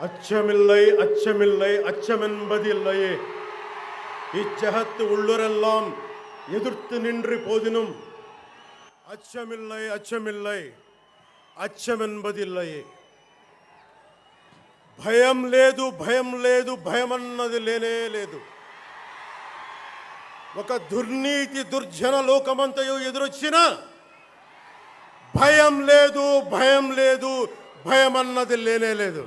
அச்சமில்லை அச்சமில்லை அச்சமென்பதில்லையே இச்சகத்து உள்ளுரெல்லாம் எதிர்த்து நின்று போதினும் அச்சமில்லை அச்சமில்லை అచ్చమెన్బదిల్లయే భయం లేదు భయం లేదు భయం అన్నది లేనే లేదు ఒక దుర్నీతి దుర్జన లోకమంతయు ఎదురొచ్చిన భయం లేదు భయం లేదు భయం అన్నది లేనే లేదు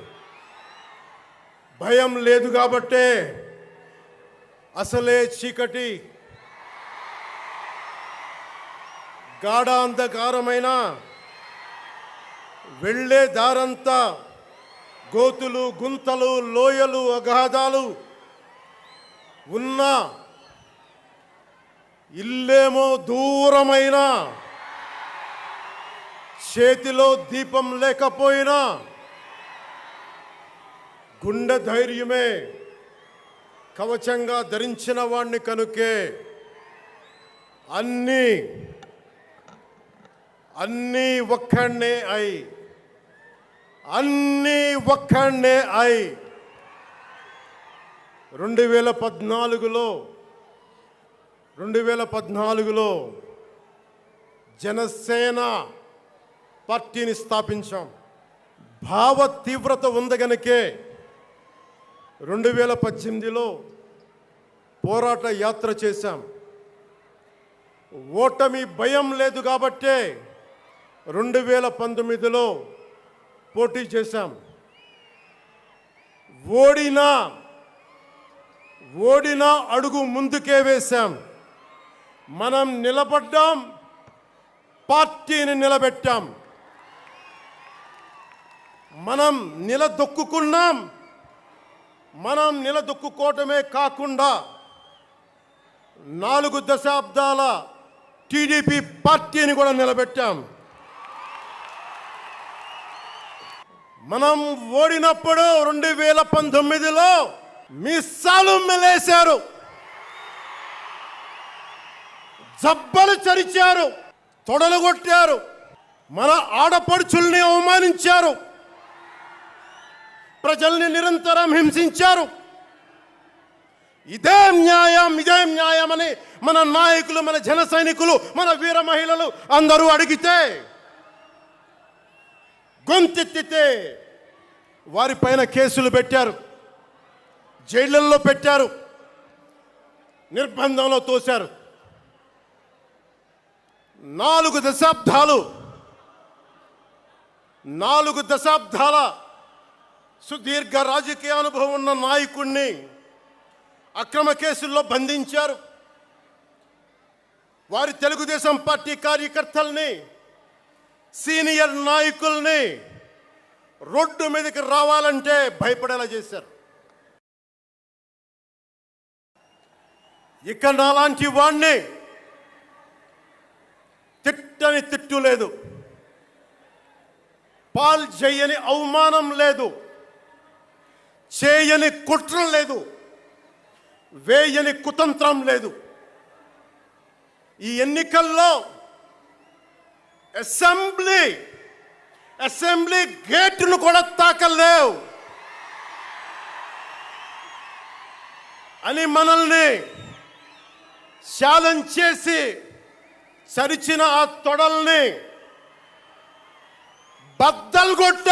భయం లేదు కాబట్టే అసలే చీకటి. గాఢాంధకారమైన వెళ్ళే దారంతా గోతులు గుంతలు లోయలు అగాధాలు ఉన్న ఇల్లేమో దూరమైన చేతిలో దీపం లేకపోయినా గుండె ధైర్యమే కవచంగా ధరించిన వాణ్ణి కనుకే అన్నీ అన్నీ ఒక్కడే అయి అన్నీ ఒక్కడే అయి. రెండు వేల పద్నాలుగులో రెండు వేల పద్నాలుగులో జనసేన పార్టీని స్థాపించాం. భావ తీవ్రత ఉంది గనుకే రెండు వేల పద్దెనిమిదిలో పోరాట యాత్ర చేశాం. ఓటమి భయం లేదు కాబట్టే రెండు వేల పంతొమ్మిదిలో పోటీ చేశాం. ఓడినా ఓడినా అడుగు ముందుకే వేశాం. మనం నిలబడ్డాం పార్టీని నిలబెట్టాం. మనం నిలదొక్కుకున్నాం మనం నిలదొక్కుకోవటమే కాకుండా నాలుగు దశాబ్దాల టీడీపీ పార్టీని కూడా నిలబెట్టాం. మనం ఓడినప్పుడు రెండు వేల పంతొమ్మిదిలో మిస్సాలు మెలేశారు. జబ్బలు చరిచారు. తొడలు కొట్టారు. మన ఆడపడుచుల్ని అవమానించారు. ప్రజల్ని నిరంతరం హింసించారు. ఇదే న్యాయం ఇదే న్యాయం అని మన నాయకులు మన జన సైనికులు మన వీర మహిళలు అందరూ అడిగితే గొంతెత్తితే వారిపైన కేసులు పెట్టారు జైళ్ళల్లో పెట్టారు నిర్బంధంలో తోశారు. నాలుగు దశాబ్దాలు నాలుగు దశాబ్దాల సుదీర్ఘ రాజకీయ అనుభవం ఉన్న నాయకుణ్ణి అక్రమ కేసుల్లో బంధించారు. వారి తెలుగుదేశం పార్టీ కార్యకర్తల్ని సీనియర్ నాయకుల్ని రోడ్డు మీదకి రావాలంటే భయపడేలా చేశారు. ఇక నాలాంటి వాణ్ణి తిట్టని తిట్టు లేదు. పాల్ చేయని అవమానం లేదు. చేయని కుట్ర లేదు. వేయని కుతంత్రం లేదు. ఈ ఎన్నికల్లో అసెంబ్లీ అసెంబ్లీ గేటును కూడా తాకలేవు. అని మనల్ని ఛాలెంజ్ చేసి సరిచిన ఆ తొడల్ని బద్దలు కొట్ట